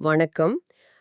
வணக்கம்.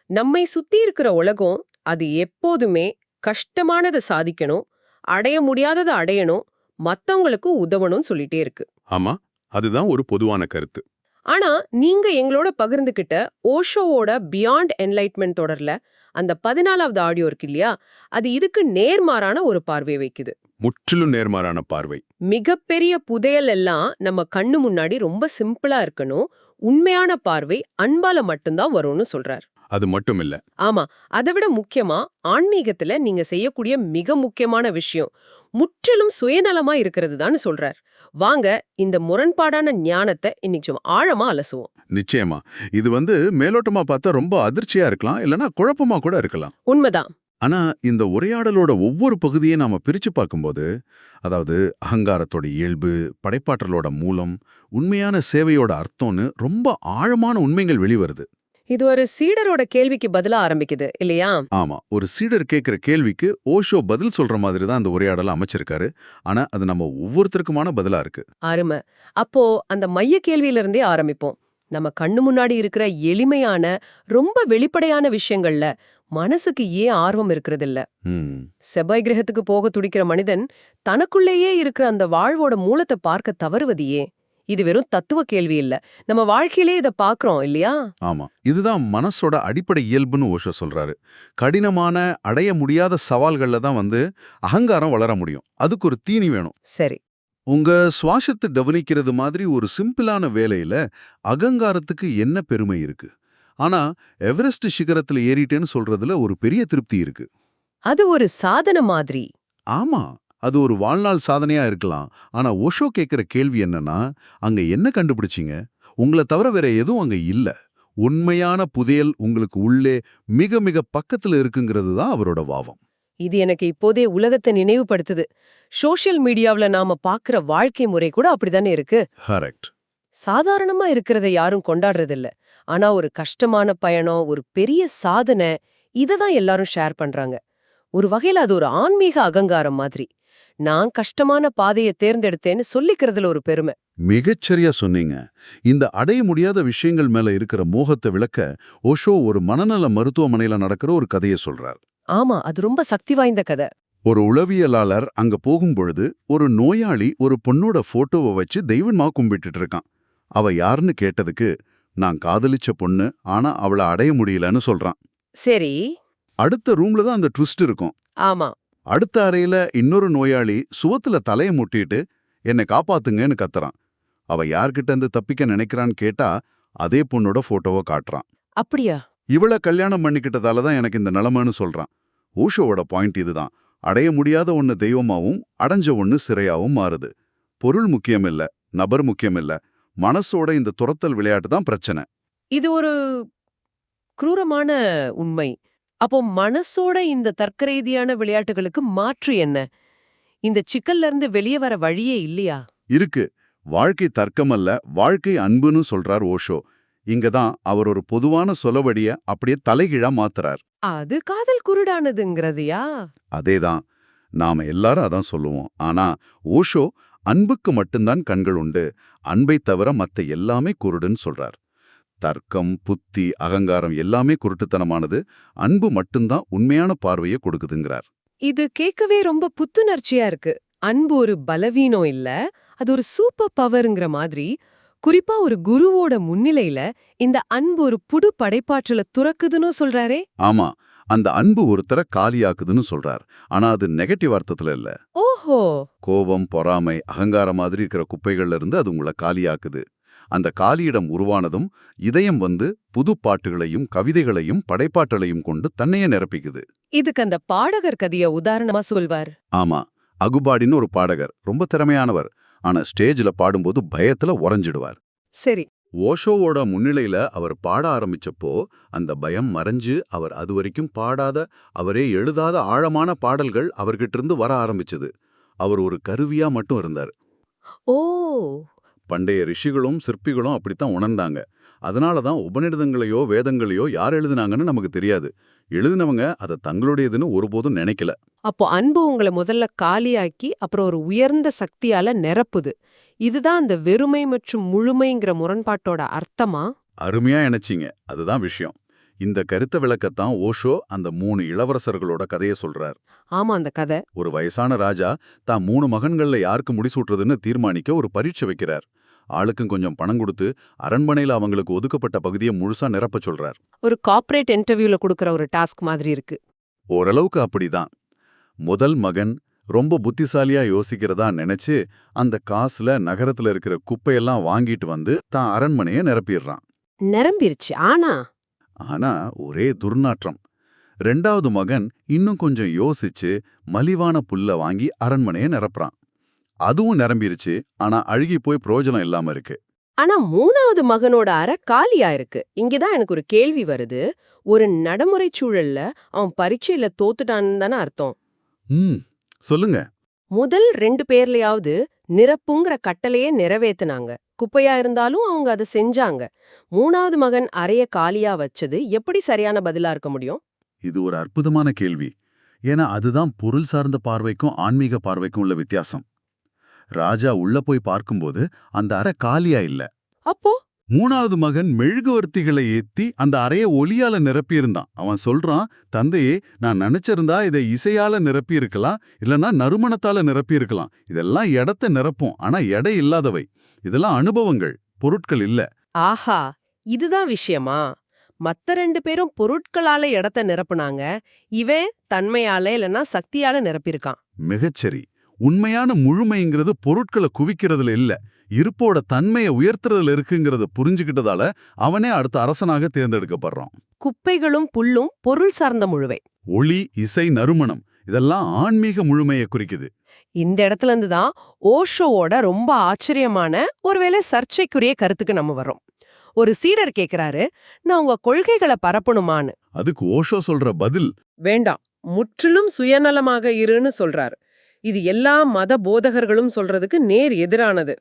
நம்மை சுத்தி இருக்கிற உலகம் அது எப்போதுமே கஷ்டமானதை சாதிக்கணும் அடைய முடியாததை அடையணும் மத்தவங்களுக்கு உதவணும்னு சொல்லிட்டே இருக்கு. ஆமா அதுதான் ஒரு பொதுவான கருத்து. ஆனா நீங்க எங்களோட பகிர்ந்துகிட்ட ஓஷோவோட பியாண்ட் என்லைட்மெண்ட் தொடர்ல அந்த பதினாலாவது ஆடியோ இருக்கு இல்லையா அது இதுக்கு நேர்மாறான ஒரு பார்வை வைக்குது. முற்றிலும் நேர்மாறான பார்வை. மிகப்பெரிய புதையல் எல்லாம் நம்ம கண்ணு முன்னாடி ரொம்ப சிம்பிளா இருக்கணும். உண்மையான பார்வை அன்பால மட்டும்தான் வரும்னு சொல்றார். அது மட்டும் இல்ல ஆமா அதை விட முக்கியமா ஆன்மீகத்துல நீங்க செய்யக்கூடிய மிக முக்கியமான விஷயம் முற்றிலும் சுயநலமா இருக்கிறது தான் சொல்றார். வாங்க இந்த முரண்பாடான ஞானத்தை இன்னைக்கு ஆழமா அலசுவோம். நிச்சயமா. இது வந்து மேலோட்டமா பார்த்தா ரொம்ப அதிர்ச்சியா இருக்கலாம் இல்லனா குழப்பமா கூட இருக்கலாம். உண்மைதான். ஆனா இந்த உரையாடலோட ஒவ்வொரு பகுதியை நாம பிரிச்சு பார்க்கும்போது அதாவது அகங்காரத்தோட இயல்பு படைப்பாற்றலோட மூலம் உண்மையான சேவையோட அர்த்தம்னு ரொம்ப ஆழமான உண்மைகள் வெளிவருது. இது ஒரு சீடரோட கேள்விக்கு பதிலா ஆரம்பிக்குது இல்லையா? ஆமா ஒரு சீடர் கேட்கிற கேள்விக்கு ஓஷோ பதில் சொல்ற மாதிரி தான் அந்த உரையாடலை அமைச்சிருக்காரு. ஆனா அது நம்ம ஒவ்வொருத்தருக்குமான பதிலா இருக்கு. அருமை. அப்போ அந்த மைய கேள்வியில இருந்தே ஆரம்பிப்போம். நம்ம கண்ணு முன்னாடி இருக்கிற எளிமையான ரொம்ப வெளிப்படையான விஷயங்கள்ல மனசுக்கு ஏன் ஆர்வம் இருக்கிறதில்ல. ம். செவ்வாய் கிரகத்துக்கு போக துடிக்கிற மனிதன் தனக்குள்ளேயே இருக்கிற அந்த வாழ்வோட மூலத்தை பார்க்க தவறுவது ஏன்? இது வெறும் தத்துவ கேள்வி இல்ல. நம்ம வாழ்க்கையிலே இத பாக்குறோம் இல்லையா? ஆமா. இதுதான் மனசோட அடிப்படை இயல்புன்னு ஓஷோ சொல்றாரு. கடினமான அடைய முடியாத சவால்கள்ல தான் வந்து அகங்காரம் வளர முடியும். அதுக்கு ஒரு தீனி வேணும். சரி. உங்க சுவாசத்தை கவனிக்கிறது மாதிரி ஒரு சிம்பிளான வேலையில அகங்காரத்துக்கு என்ன பெருமை இருக்கு? ஆனா எவரெஸ்ட் சிகரத்துல ஏறிட்டேன்னு சொல்றதுல ஒரு பெரிய திருப்தி இருக்கு. அது ஒரு சாதனை மாதிரி. ஆமா அது ஒரு வாழ்நாள் சாதனையா இருக்கலாம். ஆனா ஓஷோ கேக்குற கேள்வி என்னன்னா அங்க என்ன கண்டுபிடிச்சீங்க? உங்களை தவிர வேற எதுவும் அங்க இல்ல. உண்மையான புதையல் உங்களுக்கு உள்ளே மிக மிக பக்கத்துல இருக்குங்கிறது தான் அவரோட வாதம் இது எனக்கு இப்போதே உலகத்தை நினைவுபடுத்துது. சோஷியல் மீடியாவுல நாம பாக்குற வாழ்க்கை முறை கூட அப்படிதானே இருக்கு. சாதாரணமா இருக்கிறத யாரும் கொண்டாடுறதில்ல. ஆனா ஒரு கஷ்டமான பயணம் ஒரு பெரிய சாதனை இததான் எல்லாரும் ஷேர் பண்றாங்க. ஒரு வகையில அது ஒரு ஆன்மீக அகங்காரம் மாதிரி. நான் கஷ்டமான பாதையை தேர்ந்தெடுத்தேன்னு சொல்லிக்கிறதுல ஒரு பெருமை. மிகச்சரியா சொன்னீங்க. இந்த அடைய முடியாத விஷயங்கள் மேல இருக்கிற மோகத்தை விளக்க ஓஷோ ஒரு மனநல மருத்துவமனையில நடக்கிற ஒரு கதையை சொல்றார். ஆமா அது ரொம்ப சக்தி வாய்ந்த கதை. ஒரு உளவியலாளர் அங்க போகும்பொழுது ஒரு நோயாளி ஒரு பொண்ணோட போட்டோவை வச்சு தெய்வமா கும்பிட்டுட்டு இருக்கான் அவ யாருன்னு கேட்டதுக்கு நான் காதலிச்ச பொண்ணு ஆனா அவளை அடைய முடியலன்னு சொல்றான். சரி. அடுத்த ரூம்ல தான் அந்த ட்விஸ்ட் இருக்கும். ஆமா. அடுத்த அறையில இன்னொரு நோயாளி சுவத்துல தலைய முட்டிட்டு என்னை காப்பாத்துங்கன்னு கத்துறான். அவ யார்கிட்ட இருந்து தப்பிக்க நினைக்கிறான்னு கேட்டா அதே பொண்ணோட போட்டோவை காட்டுறான். அப்படியா? இவள கல்யாணம் பண்ணிக்கிட்டதால தான் எனக்கு இந்த நிலைமைன்னு சொல்றான். ஊஷோவோட பாயிண்ட் இதுதான். அடைய முடியாத ஒண்ணு தெய்வமாவும் அடைஞ்ச ஒண்ணு சிறையாவும் மாறுது. பொருள் முக்கியம் இல்ல நபர் முக்கியம் இல்ல மனசோட இந்த துரத்தல் விளையாட்டு தான் பிரச்சனை. இது ஒரு குரூரமான உண்மை. அப்போ மனசோட இந்த தர்க்கரீதியான விளையாட்டுகளுக்கு மாற்று என்ன? இந்த சிக்கல்ல இருந்து வெளியே வர வழியே இல்லையா? இருக்கு. வாழ்க்கை தர்க்கம் அல்ல வாழ்க்கை அன்புன்னு சொல்றார் ஓஷோ. இங்க தான் அவர் ஒரு பொதுவான சொலவடிய அப்படியே தலைகீழா மாத்துறார். அது காதல் குருடானதுங்கிறதையா? அதேதான். நாம எல்லாரும் அதான் சொல்லுவோம். ஆனா ஓஷோ அன்புக்கு மட்டும்தான் கண்கள் உண்டு. அன்பை தவிர மத்த எல்லாமே குருடுன்னு சொல்றார். தர்க்கம் புத்தி அகங்காரம் எல்லாமே குருட்டுத்தனமானது. அன்பு மட்டும்தான் உண்மையான பார்வையை கொடுக்குதுங்கிறார். இது கேட்கவே ரொம்ப புத்துணர்ச்சியா இருக்கு. அன்பு ஒரு பலவீனம் இல்ல அது ஒரு சூப்பர் பவர்ங்கிற மாதிரி குறிப்பா ஒரு குருவோட முன்னிலையில இந்த அன்பு ஒரு புது படைப்பாற்றல துறக்குதுன்னு சொல்றாரே? ஆமா. அந்த அன்பு ஒருத்தர காலியாக்குதுன்னு சொல்றார். ஆனா அது நெகட்டிவ் அர்த்தத்துல இல்ல. ஓஹோ! கோபம் பொறாமை அகங்காரம் மாதிரி இருக்கிற குப்பைகள்ல இருந்து அது உங்களை காலியாக்குது. அந்த காலியிடம் உருவானதும் இதயம் வந்து புது பாட்டுகளையும் கவிதைகளையும் படைப்பாற்றலையும் கொண்டு தன்னையே நிரப்பிக்குது. இதுக்கு அந்த பாடகர் கதைய உதாரணமா சொல்வார். ஆமா. அகுபாடின்னு ஒரு பாடகர். ரொம்ப திறமையானவர். ஆனா ஸ்டேஜ்ல பாடும்போது பயத்துல உறைஞ்சிடுவார். சரி. ஓஷோவோட முன்னிலையில அவர் பாட ஆரம்பிச்சப்போ அந்த பயம் மறைஞ்சு அவர் அதுவரைக்கும் பாடாத அவரே எழுதாத ஆழமான பாடல்கள் அவர்கிட்ட இருந்து வர ஆரம்பிச்சது. அவர் ஒரு கருவியா மட்டும் இருந்தார். ஓ! பண்டைய ரிஷிகளும் சிற்பிகளும் அப்படித்தான் உணர்ந்தாங்க. அதனால தான் உபநிடதங்களையோ வேதங்களையோ யார் எழுதுனாங்கன்னு நமக்கு தெரியாது. எழுதினவங்க அதை தங்களுடையதுன்னு ஒருபோதும் நினைக்கல. அப்போ அன்பு உங்களை முதல்ல காலியாக்கி அப்புறம் ஒரு உயர்ந்த சக்தியால நிரப்புது. இதுதான் அந்த வெறுமை மற்றும் முழுமைங்கிற முரண்பாட்டோட அர்த்தமா? அருமையா இணைச்சிங்க. அதுதான் விஷயம். இந்த கருத்த விளக்கத்தான் ஓஷோ அந்த மூணு இளவரசர்களோட கதைய சொல்றார். ஆமா அந்த கதை. ஒரு வயசான ராஜா தான் மூணு மகன்கள்ல யாருக்கு முடிசூட்டுறதுன்னு தீர்மானிக்க ஒரு பரீட்சை வைக்கிறார். ஆளுக்கும் கொஞ்சம் பணம் கொடுத்து அரண்மனையில அவங்களுக்கு ஒதுக்கப்பட்ட பகுதியை முழுசா நிரப்ப சொல்றார். ஒரு கார்ப்பரேட் இன்டர்வியூல கொடுக்கற ஒரு டாஸ்க் மாதிரி இருக்கு. ஓரளவுக்கு அப்படிதான். முதல் மகன் ரொம்ப புத்திசாலியா யோசிக்கிறதா நினைச்சு அந்த காசுல நகரத்துல இருக்கிற குப்பையெல்லாம் வாங்கிட்டு வந்து தான் அரண்மனையை நிரப்பிடுறான். நிரம்பிருச்சு ஆனா? ஆனா ஒரே துர்நாற்றம். ரெண்டாவது மகன் இன்னும் கொஞ்சம் யோசிச்சு மலிவான புல்ல வாங்கி அரண்மனையை நிரப்புறான். அதுவும் நிரம்பிருச்சு. ஆனா அழுகி போய் பிரயோஜனம் இல்லாம இருக்கு. ஆனா மூணாவது மகனோட அறை காலியா இருக்கு. இங்கதான் எனக்கு ஒரு கேள்வி வருது. ஒரு நடைமுறை சூழல்ல அவன் பரீட்சையில தோத்துட்டான்னு தானே அர்த்தம். ம் சொல்லுங்க. முதல் ரெண்டு பேர்லயாவது நிரப்புங்கிற கட்டளையே நிறைவேத்துனாங்க. குப்பையா இருந்தாலும் அவங்க அதை செஞ்சாங்க. மூணாவது மகன் அறைய காலியா வச்சது எப்படி சரியான பதிலா இருக்க முடியும்? இது ஒரு அற்புதமான கேள்வி. ஏன்னா அதுதான் பொருள் சார்ந்த பார்வைக்கும் ஆன்மீக பார்வைக்கும் உள்ள வித்தியாசம். ராஜா உள்ள போய் பார்க்கும்போது அந்த அறை காலியா இல்ல. அப்போ? மூணாவது மகன் மெழுகுவர்த்திகளை ஏத்தி அந்த அறைய ஒளியால நிரப்பியிருந்தான். அவன் சொல்றான் தந்தையே நான் நினைச்சிருந்தா இதை இசையால நிரப்பியிருக்கலாம் இல்லனா நறுமணத்தால நிரப்பியிருக்கலாம். இதெல்லாம் இடத்த நிரப்பும். ஆனா எடை இல்லாதவை. இதெல்லாம் அனுபவங்கள் பொருட்கள் இல்ல. ஆஹா இதுதான் விஷயமா? மத்த ரெண்டு பேரும் பொருட்களால இடத்த நிரப்புனாங்க இவன் தன்மையால இல்லனா சக்தியால நிரப்பியிருக்கான். மிகச்சரி. உண்மையான முழுமைங்கிறது பொருட்களை குவிக்கிறதுல இல்ல. இருப்போட தன்மையை உயர்த்துறதுல இருக்குங்கிறத புரிஞ்சுக்கிட்டதால அவனே அடுத்த அரசனாக தேர்ந்தெடுக்கப்படுறான். குப்பைகளும் புல்லும் பொருள் சார்ந்த முழுவை. ஒளி இசை நறுமணம் இதெல்லாம் ஆன்மீக முழுமையை குறிக்குது. இந்த இடத்துல இருந்து தான் ஓஷோவோட ரொம்ப ஆச்சரியமான ஒருவேளை சர்ச்சைக்குரிய கருத்துக்கு நம்ம வர்றோம். ஒரு சீடர் கேக்குறாரு நான் உங்க கொள்கைகளை பரப்பணுமான்னு. அதுக்கு ஓஷோ சொல்ற பதில் வேண்டாம் முற்றிலும் சுயநலமாக இருன்னு சொல்றாரு. இது எல்லா மத போதகர்களும் சொல்றதுக்கு நேர் எதிரானது.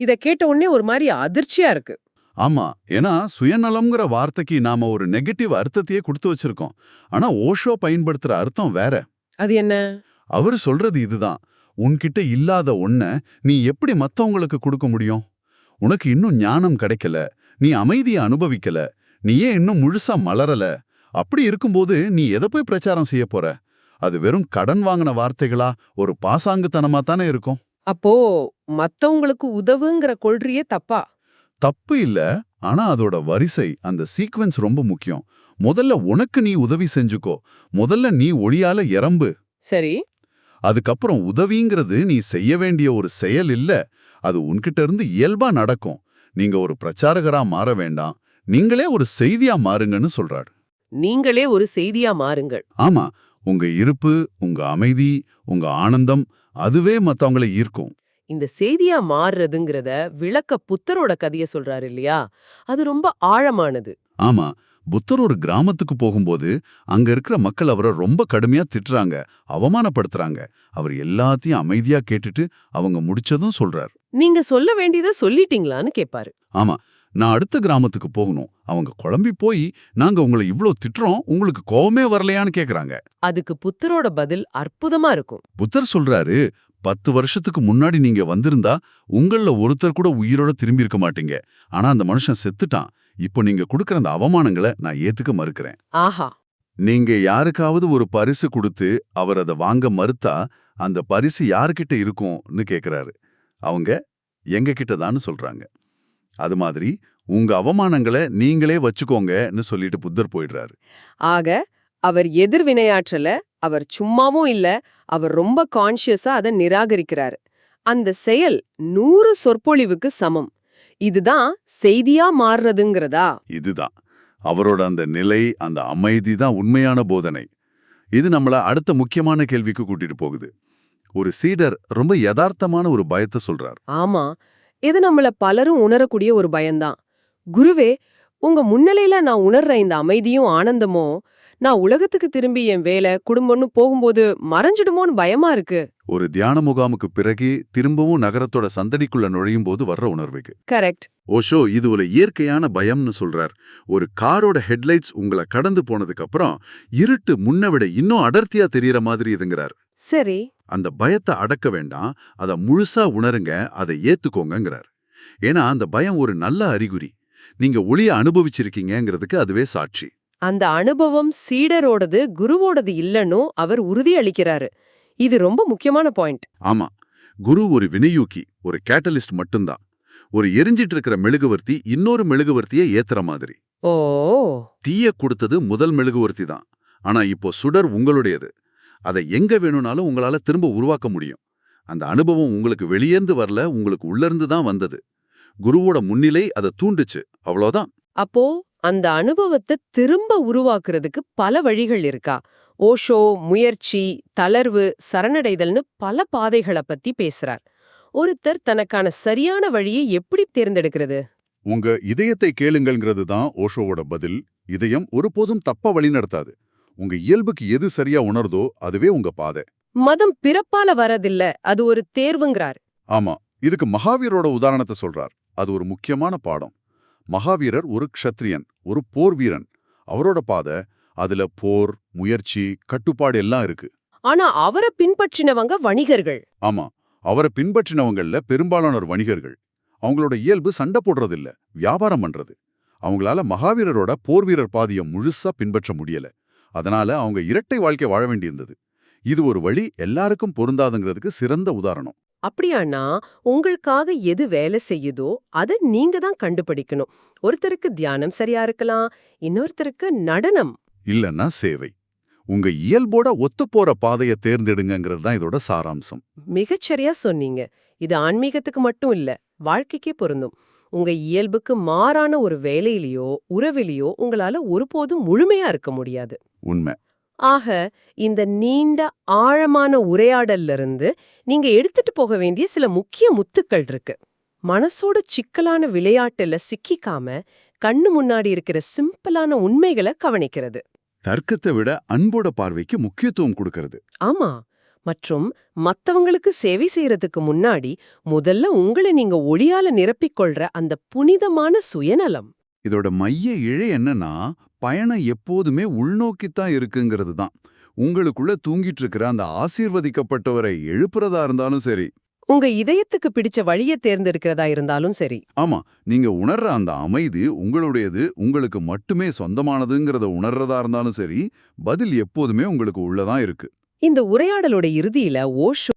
இத கேட்ட உடனே ஒரு மாதிரி அதிர்ச்சியா இருக்கு. ஆமா ஏன்னா சுயநலம்ங்கிற வார்த்தைக்கு நாம ஒரு நெகட்டிவ் அர்த்தத்தையே கொடுத்து வச்சிருக்கோம். ஆனா ஓஷோ பயன்படுத்துற அர்த்தம் வேற. அது என்ன? அவர் சொல்றது இதுதான். உன்கிட்ட இல்லாத ஒன்ன நீ எப்படி மத்தவங்களுக்கு கொடுக்க முடியும்? உனக்கு இன்னும் ஞானம் கிடைக்கல. நீ அமைதியை அனுபவிக்கல. நீ ஏன் இன்னும் முழுசா மலரல? அப்படி இருக்கும்போது நீ எதை போய் பிரச்சாரம் செய்ய போற? அது வெறும் கடன் வாங்கின வார்த்தைகளா? ஒரு பாசாங்குத்தனமா தானே இருக்கும். அப்போ மத்தவங்களுக்கு உதவுங்கிற கொள்றியே தப்பா? தப்பு இல்ல. ஆனா அதோட வரிசை அந்த சீக்வென்ஸ் ரொம்ப முக்கியம். முதல்ல உனக்கு நீ உதவி செஞ்சுக்கோ. முதல்ல நீ ஒளியால எறம்பு. சரி. அதுக்கப்புறம் உதவிங்கிறது நீ செய்ய வேண்டிய ஒரு செயல் இல்ல. அது உன்கிட்ட இருந்து இயல்பா நடக்கும். நீங்க ஒரு பிரச்சாரகரா மாற வேண்டாம். நீங்களே ஒரு செய்தியா மாறுங்கன்னு சொல்றாரு. நீங்களே ஒரு செய்தியா மாறுங்கள். ஆமா. உங்க இருப்பு உங்க அமைதி உங்க ஆனந்தம் அதுவே மத்தவங்களை ஈர்க்கும். இந்த செய்தியா மாறுறதுங்கிறத விளக்க புத்தரோட கதைய சொல்றாரு இல்லையா? அது ரொம்ப ஆழமானது. ஆமா. புத்தர் ஒரு கிராமத்துக்கு போகும்போது அங்க இருக்கிற மக்கள் அவரை ரொம்ப கடுமையா திட்டுறாங்க அவமானப்படுத்துறாங்க. அவர் எல்லாத்தையும் அமைதியா கேட்டுட்டு அவங்க முடிச்சதும் சொல்றார். நீங்க சொல்ல வேண்டியதை சொல்லிட்டீங்களான்னு கேப்பாரு. ஆமா. நான் அடுத்த கிராமத்துக்கு போகணும். அவங்க குழம்பி போய் நாங்க உங்களை இவ்ளோ திட்டுறோம் உங்களுக்கு கோவமே வரலையான்னு கேக்குறாங்க. அதுக்கு புத்தரோட பதில் அற்புதமா இருக்கும். புத்தர் சொல்றாரு பத்து வருஷத்துக்கு முன்னாடி நீங்க வந்திருந்தா உங்கள ஒருத்தர் கூட உயிரோட திரும்பி இருக்க மாட்டீங்க. ஆனா அந்த மனுஷன் செத்துட்டான். இப்போ நீங்க கொடுக்கற அந்த அவமானங்களை நான் ஏத்துக்க மறுக்கிறேன். ஆஹா. நீங்க யாருக்காவது ஒரு பரிசு கொடுத்து அவர் அதை வாங்க மறுத்தா அந்த பரிசு யாருக்கிட்ட இருக்கும்னு கேக்குறாரு. அவங்க எங்க கிட்ட சொல்றாங்க. அது மாதிரி உங்க அவமானங்களை நீங்களே வச்சுக்கோங்கன்னு சொல்லிட்டு புத்தர் போயிடுறாரு. ஆக அவர் எதிர்வினையாற்றல அவர் சும்மாவும் இல்ல அவர் ரொம்ப கான்ஷியஸா அதை நிராகரிக்கிறாரு. அந்த செயல் நூறு சொற்பொழிவுக்கு சமம். இதுதான் செய்தியா மாறுறதுங்கிறதா? இதுதான். அவரோட அந்த நிலை அந்த அமைதி தான் உண்மையான போதனை. இது நம்மள அடுத்த முக்கியமான கேள்விக்கு கூட்டிட்டு போகுது. ஒரு சீடர் ரொம்ப யதார்த்தமான ஒரு பயத்தை சொல்றார். ஆமா இது நம்மள பலரும் உணரக்கூடிய ஒரு பயம்தான். குருவே உங்க முன்னிலையில நான் உணர்ற இந்த அமைதியும் ஆனந்தமும் நான் உலகத்துக்கு திரும்பி என் வேலை குடும்பம்னு போகும்போது மறைஞ்சிடுமோன்னு பயமா இருக்கு. ஒரு தியான முகாமுக்கு பிறகு திரும்பவும் நகரத்தோட சந்தடிக்குள்ள நுழையும் போது வர்ற உணர்வுக்கு. கரெக்ட் ஓஷோ இது ஒரு இயற்கையான பயம்னு சொல்றார். ஒரு காரோட ஹெட்லைட்ஸ் உங்களை கடந்து போனதுக்கு அப்புறம் இருட்டு முன்ன விட இன்னும் அடர்த்தியா தெரியற மாதிரி இதுங்கிறார். சரி. அந்த பயத்தை அடக்க வேண்டாம். அதை முழுசா உணருங்க. அதை ஏத்துக்கோங்கங்கிறார். ஏன்னா அந்த பயம் ஒரு நல்ல அறிகுறி. நீங்க ஒளிய அனுபவிச்சிருக்கீங்கங்கிறதுக்கு அதுவே சாட்சி. அந்த அனுபவம் சீடரோடது குருவோடது இல்லன்னு அவர் உறுதியளிக்கிறாரு இது ரொம்ப முக்கியமான பாயிண்ட். ஆமா. குரு ஒரு வினையூக்கி ஒரு கேட்டலிஸ்ட் மட்டும்தான். ஒரு எரிஞ்சிட்டு இருக்கிற மெழுகுவர்த்தி இன்னொரு மெழுகுவர்த்தியை ஏத்துற மாதிரி. ஓ! தீய கொடுத்தது முதல் மெழுகுவர்த்தி தான். ஆனா இப்போ சுடர் உங்களுடையது. அதை எங்க வேணும்னாலும் உங்களால திரும்ப உருவாக்க முடியும். அந்த அனுபவம் உங்களுக்கு வெளியேந்து வரல உங்களுக்கு உள்ளிருந்து தான் வந்தது. குருவோட முன்னிலை அதை தூண்டுச்சு. அவ்வளோதான். அப்போ அந்த அனுபவத்தை திரும்ப உருவாக்குறதுக்கு பல வழிகள் இருக்கா? ஓஷோ முயற்சி தளர்வு சரணடைதல்னு பல பாதைகளை பத்தி பேசுறார். ஒருத்தர் தனக்கான சரியான வழியை எப்படி தேர்ந்தெடுக்கிறது? உங்க இதயத்தை கேளுங்கள்ங்கிறது தான் ஓஷோவோட பதில். இதயம் ஒருபோதும் தப்ப வழி நடத்தாது. உங்க இயல்புக்கு எது சரியா உணர்தோ அதுவே உங்க பாதை. மதம் பிறப்பால வரதில்ல அது ஒரு தேர்வுங்கிறார். ஆமா இதுக்கு மகாவீரோட உதாரணத்தை சொல்றார். அது ஒரு முக்கியமான பாடம். மகாவீரர் ஒரு க்ஷத்ரியன் ஒரு போர் வீரன். அவரோட பாதை அதுல போர் முயற்சி கட்டுப்பாடு எல்லாம் இருக்கு. ஆனா அவரை பின்பற்றினவங்க வணிகர்கள். ஆமா அவரை பின்பற்றினவங்கள்ல பெரும்பாலானோர் வணிகர்கள். அவங்களோட இயல்பு சண்டை போடுறதில்ல வியாபாரம் பண்றது. அவங்களால மகாவீரரோட போர் வீரர் பாதியை முழுசா பின்பற்ற முடியல. அதனால அவங்க இரட்டை வாழ்க்கை வாழ வேண்டியிருந்தது. இது ஒரு வழி எல்லாருக்கும் பொருந்தாதுங்கிறதுக்கு சிறந்த உதாரணம். அப்படியானா உங்களுக்காக எது வேலை செய்யுதோ அதை நீங்க தான் கண்டுபிடிக்கணும். ஒருத்தருக்கு தியானம் சரியா இருக்கலாம் இன்னொருத்தருக்கு நடனம். இல்லன்னா சேவை. உங்க இயல்போட ஒத்துப்போற பாதையை தேர்ந்தெடுங்கங்கிறது தான் இதோட சாராம்சம். மிகச்சரியா சொன்னீங்க. இது ஆன்மீகத்துக்கு மட்டும் இல்ல வாழ்க்கைக்கே பொருந்தும். உங்க இயல்புக்கு மாறான ஒரு வேலையிலயோ உறவிலையோ உங்களால ஒருபோதும் முழுமையா இருக்க முடியாது. உண்மை. ஆக இந்த நீண்ட ஆழமான உரையாடல்ல இருந்து நீங்க எடுத்துட்டு போக வேண்டிய சில முக்கிய முத்துக்கள் இருக்கு. மனசோட சிக்கலான விளையாட்டுல சிக்கிக்காம கண்ணு முன்னாடி இருக்கிற சிம்பிளான உண்மைகளை கவனிக்கிறது. தர்க்கத்தை விட அன்போட பார்வைக்கு முக்கியத்துவம் கொடுக்கறது. ஆமா. மற்றும் மத்தவங்களுக்கு சேவை செய்யறதுக்கு முன்னாடி முதல்ல உங்களை நீங்க ஒளியால நிரப்பிக் கொள்ற அந்த புனிதமான சுயநலம். இதோட மைய இழை என்னன்னா பயணம் எப்போதுமே உள்நோக்கித்தான் இருக்குங்கிறது தான் உங்களுக்குள்ள தூங்கிட்டு இருக்கிற அந்த ஆசீர்வதிக்கப்பட்டவரை எழுப்புறதா இருந்தாலும் சரி. உங்க இதயத்துக்கு பிடிச்ச வழியை தேர்ந்தெடுக்கிறதா இருந்தாலும் சரி. ஆமா நீங்க உணர்ற அந்த அமைதி உங்களுடையது உங்களுக்கு மட்டுமே சொந்தமானதுங்கிறத உணர்றதா இருந்தாலும் சரி பதில் எப்போதுமே உங்களுக்கு உள்ளதான் இருக்கு. இந்த உரையாடலோட இறுதியில ஓஷோ